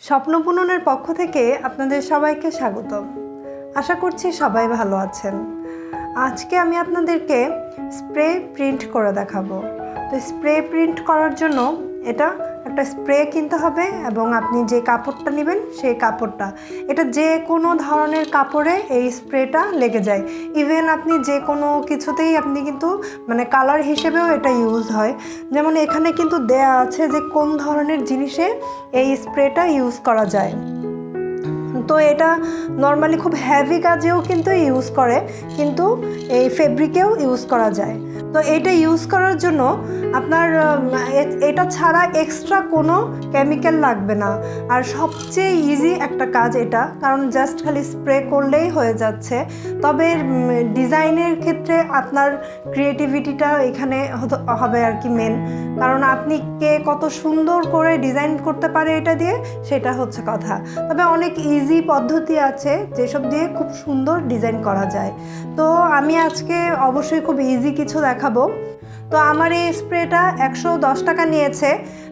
স্বপ্নপুননের পক্ষ থেকে আপনাদের সবাইকে স্বাগত। আশা করছি সবাই ভালো আছেন। আজকে আমি আপনাদেরকে স্প্রে প্রিন্ট করে দেখাবো। তো স্প্রে প্রিন্ট করার জন্য এটা একটা স্প্রে কিনতে হবে এবং আপনি যে কাপড়টা নেবেন সেই কাপড়টা। এটা যে কোনো ধরনের কাপড়ে এই স্প্রেটা লেগে যায়। ইভেন আপনি যে কোনো কিছুতেই আপনি কিন্তু মানে কালার হিসেবেও এটা ইউজ হয়। যেমন এখানে কিন্তু দেয়া আছে যে কোন ধরনের জিনিসে এই স্প্রেটা ইউজ করা যায়। তো এটা নর্মালি খুব হ্যাভি কাজেও কিন্তু ইউজ করে, কিন্তু এই ফেব্রিকেও ইউজ করা যায়। তো এটা ইউজ করার জন্য আপনার এটা ছাড়া এক্সট্রা কোনো কেমিক্যাল লাগবে না। আর সবচেয়ে ইজি একটা কাজ এটা, কারণ জাস্ট খালি স্প্রে করলেই হয়ে যাচ্ছে। তবে ডিজাইনের ক্ষেত্রে আপনার ক্রিয়েটিভিটিটা এখানে হবে আর কি মেন কারণ আপনি কে কত সুন্দর করে ডিজাইন করতে পারে এটা দিয়ে, সেটা হচ্ছে কথা। তবে অনেক ইজি পদ্ধতি আছে যেসব দিয়ে খুব সুন্দর ডিজাইন করা যায়। তো আমি আজকে অবশ্যই খুব ইজি কিছু দেখাবো। তো আমার এই স্প্রেটা একশো দশ টাকা নিয়েছে।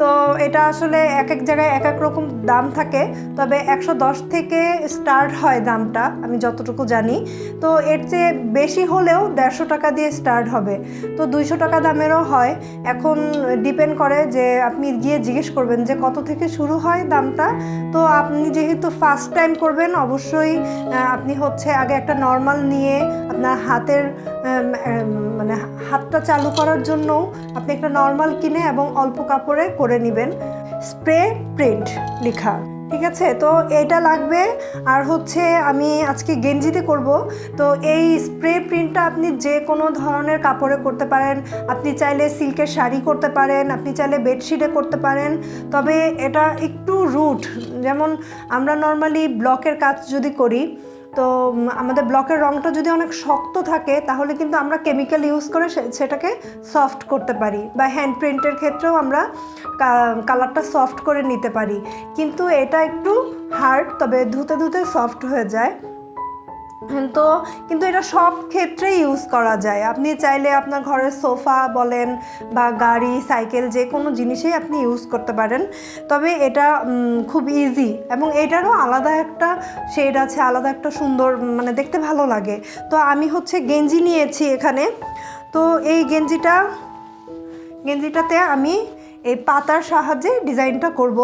তো এটা আসলে এক এক জায়গায় এক এক রকম দাম থাকে, তবে একশো দশ থেকে স্টার্ট হয় দামটা, আমি যতটুকু জানি। তো এর চেয়ে বেশি হলেও দেড়শো টাকা দিয়ে স্টার্ট হবে। তো দুইশো টাকা দামেরও হয়। এখন ডিপেন্ড করে যে আপনি গিয়ে জিজ্ঞেস করবেন যে কত থেকে শুরু হয় দামটা। তো আপনি যেহেতু ফার্স্ট টাইম করবেন, অবশ্যই আপনি হচ্ছে আগে একটা নর্মাল নিয়ে আপনার হাতের মানে হাতটা চালু করার জন্য আপনি একটা নর্মাল কিনে এবং অল্প কাপড়ে করে নেবেন। স্প্রে প্রিন্ট লেখা, ঠিক আছে? তো এটা লাগবে। আর হচ্ছে আমি আজকে গেঞ্জিতে করব। তো এই স্প্রে প্রিন্টটা আপনি যে কোনো ধরনের কাপড়ে করতে পারেন। আপনি চাইলে সিল্কের শাড়ি করতে পারেন, আপনি চাইলে বেডশিটে করতে পারেন। তবে এটা একটু রুট, যেমন আমরা নর্মালি ব্লকের কাজ যদি করি তো আমাদের ব্লকের রঙটা যদি অনেক শক্ত থাকে, তাহলে কিন্তু আমরা কেমিক্যাল ইউজ করে সেটাকে সফট করতে পারি বা হ্যান্ড প্রিন্টের ক্ষেত্রেও আমরা কালারটা সফট করে নিতে পারি। কিন্তু এটা একটু হার্ড তবে ধুতে ধুতে সফট হয়ে যায়। তো কিন্তু এটা সব ক্ষেত্রেই ইউজ করা যায়। আপনি চাইলে আপনার ঘরের সোফা বলেন বা গাড়ি, সাইকেল যে কোনো জিনিসেই আপনি ইউজ করতে পারেন। তবে এটা খুব ইজি এবং এটারও আলাদা একটা শেড আছে, আলাদা একটা সুন্দর মানে দেখতে ভালো লাগে। তো আমি হচ্ছে গেঞ্জি নিয়েছি এখানে। তো এই গেঞ্জিটা, গেঞ্জিটাতে আমি এই পাতার সাহায্যে ডিজাইনটা করব।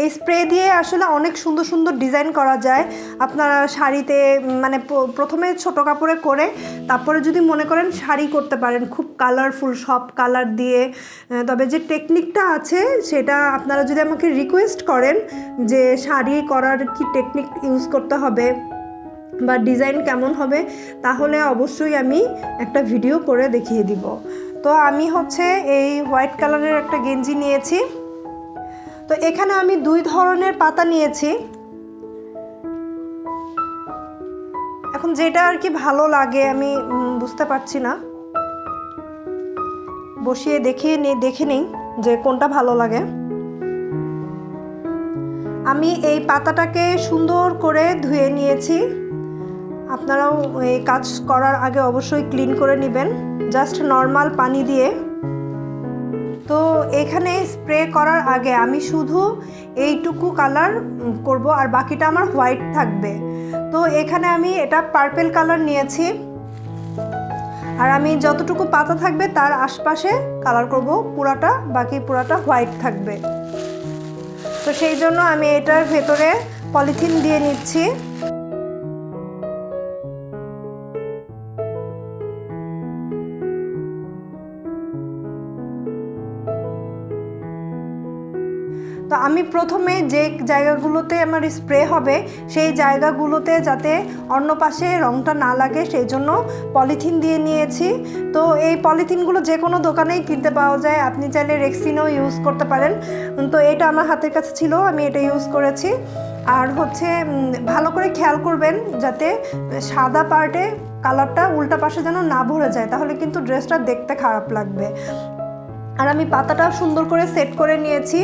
এই স্প্রে দিয়ে আসলে অনেক সুন্দর সুন্দর ডিজাইন করা যায়। আপনারা শাড়িতে মানে প্রথমে ছোট কাপড়ে করে, তারপরে যদি মনে করেন শাড়ি করতে পারেন, খুব কালারফুল সব কালার দিয়ে তবে যে টেকনিকটা আছে, সেটা আপনারা যদি আমাকে রিকোয়েস্ট করেন যে শাড়ি করার কি টেকনিক ইউজ করতে হবে বা ডিজাইন কেমন হবে, তাহলে অবশ্যই আমি একটা ভিডিও করে দেখিয়ে দিব। তো আমি হচ্ছে এই হোয়াইট কালারের একটা গেঞ্জি নিয়েছি। তো এখানে আমি দুই ধরনের পাতা নিয়েছি। এখন যেটা আর কি ভালো লাগে, আমি বুঝতে পারছি না। বসিয়ে দেখিয়ে নি, দেখে নিই যে কোনটা ভালো লাগে। আমি এই পাতাটাকে সুন্দর করে ধুয়ে নিয়েছি। আপনারাও এই কাজ করার আগে অবশ্যই ক্লিন করে নেবেন। জাস্ট নর্মাল পানি দিয়ে তো এখানে স্প্রে করার আগে আমি শুধু এইটুকু কালার করব আর বাকিটা আমার হোয়াইট থাকবে। তো এখানে আমি এটা পার্পেল কালার নিয়েছি। আর আমি যতটুকু পাতা থাকবে তার আশপাশে কালার করব, পুরাটা, বাকি পুরাটা হোয়াইট থাকবে। তো সেই জন্য আমি এটার ভেতরে পলিথিন দিয়ে নিচ্ছি। আমি প্রথমে যে জায়গাগুলোতে আমার স্প্রে হবে, সেই জায়গাগুলোতে যাতে অন্য পাশে রঙটা না লাগে, সেই জন্য পলিথিন দিয়ে নিয়েছি। তো এই পলিথিনগুলো যে কোনো দোকানেই কিনতে পাওয়া যায়। আপনি চাইলে রেক্সিনও ইউজ করতে পারেন। তো এটা আমার হাতের কাছে ছিল, আমি এটা ইউজ করেছি। আর হচ্ছে ভালো করে খেয়াল করবেন যাতে সাদা পার্টে কালারটা উল্টা পাশে যেন না ভরে যায়, তাহলে কিন্তু ড্রেসটা দেখতে খারাপ লাগবে। আর আমি পাতাটা সুন্দর করে সেট করে নিয়েছি।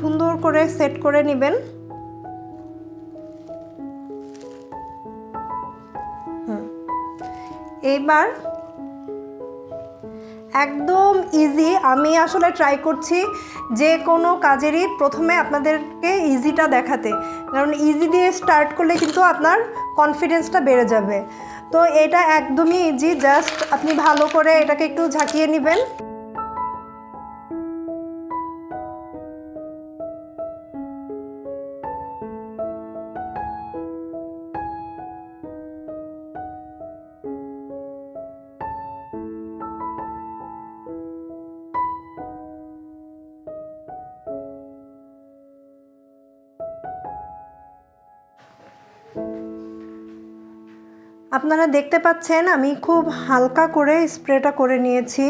সুন্দর করে সেট করে নেবেন। এইবার একদম ইজি আমি আসলে ট্রাই করছি যে কোনো কাজেরই প্রথমে আপনাদেরকে ইজিটা দেখাতে। কারণ ইজি দিয়ে স্টার্ট করলে কিন্তু আপনার কনফিডেন্সটা বেড়ে যাবে। তো এটা একদমই ইজি জাস্ট আপনি ভালো করে এটাকে একটু ঝাঁকিয়ে নেবেন। আপনারা দেখতে পাচ্ছেন আমি খুব হালকা করে স্প্রেটা করে নিয়েছি।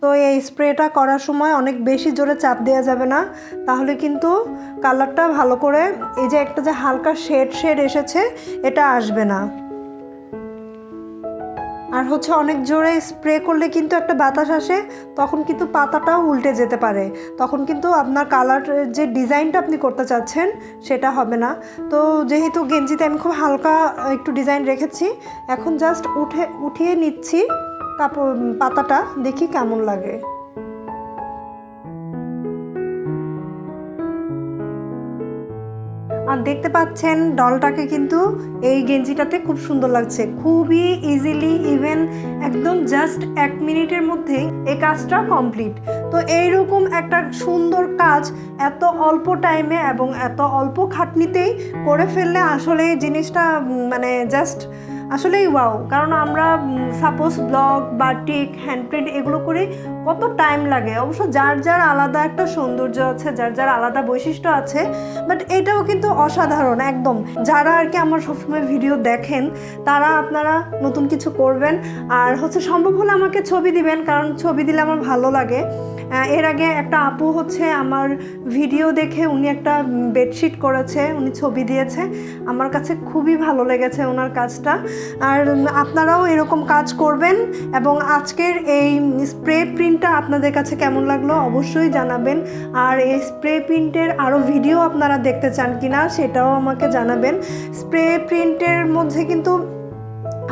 তো এই স্প্রেটা করার সময় অনেক বেশি জোরে চাপ দেওয়া যাবে না। তাহলে কিন্তু কালারটা ভালো করে এই যে একটা যে হালকা শেড শেড এসেছে, এটা আসবে না। আর হচ্ছে অনেক জোরে স্প্রে করলে কিন্তু একটা বাতাস আসে, তখন কিন্তু পাতাটাও উল্টে যেতে পারে। তখন কিন্তু আপনার কালার যে ডিজাইনটা আপনি করতে চাচ্ছেন, সেটা হবে না। তো যেহেতু গেঞ্জিতে আমি খুব হালকা একটু ডিজাইন রেখেছি, এখন জাস্ট উঠে, উঠিয়ে নিচ্ছি কাপড় পাতাটা, দেখি কেমন লাগে। দেখতে পাচ্ছেন ডলটাকে কিন্তু এই গেঞ্জিটাতে খুব সুন্দর লাগছে। খুবই ইজিলি ইভেন একদম জাস্ট এক মিনিটের মধ্যে এই কাজটা কমপ্লিট তো এইরকম একটা সুন্দর কাজ এত অল্প টাইমে এবং এত অল্প খাটনিতেই করে ফেললে আসলে জিনিসটা মানে জাস্ট আসলেই ওয়াও কারণ আমরা সাপোজ ব্লগ বা বাটিক হ্যান্ডপ্রিন্ট এগুলো করে কত টাইম লাগে। অবশ্য যার যার আলাদা একটা সৌন্দর্য আছে, যার যার আলাদা বৈশিষ্ট্য আছে বাট এটাও কিন্তু অসাধারণ, একদম। যারা আর কি আমার সবসময় ভিডিও দেখেন, তারা আপনারা নতুন কিছু করবেন, আর হচ্ছে সম্ভব হলে আমাকে ছবি দিবেন, কারণ ছবি দিলে আমার ভালো লাগে। এর আগে একটা আপু হচ্ছে আমার ভিডিও দেখে উনি একটা বেডশিট করেছে, উনি ছবি দিয়েছে। আমার কাছে খুবই ভালো লেগেছে ওনার কাজটা। আর আপনারাও এরকম কাজ করবেন এবং আজকের এই স্প্রে প্রিন্টটা আপনাদের কাছে কেমন লাগল অবশ্যই জানাবেন। আর এই স্প্রে প্রিন্টের আরও ভিডিও আপনারা দেখতে চান কি না সেটাও আমাকে জানাবেন। স্প্রে প্রিন্টের মধ্যে কিন্তু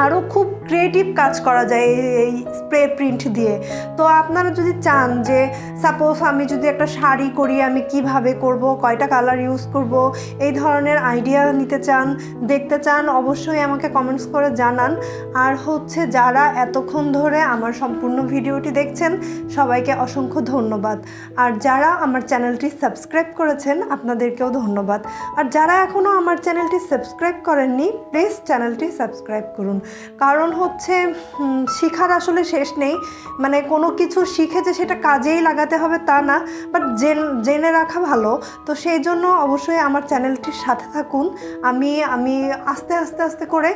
আরও খুব ক্রিয়েটিভ কাজ করা যায় এই- স্প্রে প্রিন্ট দিয়ে। তো আপনারা যদি চান যে সাপোজ আমি যদি একটা শাড়ি করি, আমি কীভাবে করব, কয়টা কালার ইউজ করব, এই ধরনের আইডিয়া নিতে চান, দেখতে চান, অবশ্যই আমাকে কমেন্টস করে জানান। আর হচ্ছে যারা এতক্ষণ ধরে আমার সম্পূর্ণ ভিডিওটি দেখছেন, সবাইকে অসংখ্য ধন্যবাদ। আর যারা আমার চ্যানেলটি সাবস্ক্রাইব করেছেন, আপনাদেরকেও ধন্যবাদ। আর যারা এখনও আমার চ্যানেলটি সাবস্ক্রাইব করেননি প্লিজ চ্যানেলটি সাবস্ক্রাইব করুন। কারণ হচ্ছে শিখার আসলে শেষ নেই। মানে কোনো কিছু শিখে যে সেটা কাজেই লাগাতে হবে তা না বাট জেনে রাখা ভালো। তো সেই জন্য অবশ্যই আমার চ্যানেলটির সাথে থাকুন। আমি আমি আস্তে আস্তে আস্তে করে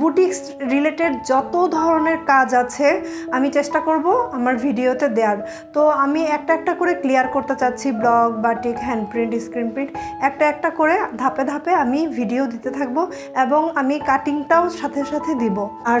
বুটিক্স রিলেটেড যত ধরনের কাজ আছে, আমি চেষ্টা করব আমার ভিডিওতে দেওয়ার তো আমি একটা একটা করে ক্লিয়ার করতে চাচ্ছি, block, batik, hand print, screen print, একটা একটা করে ধাপে ধাপে আমি ভিডিও দিতে থাকব এবং আমি কাটিংটাও সাথে সাথে দিব। আর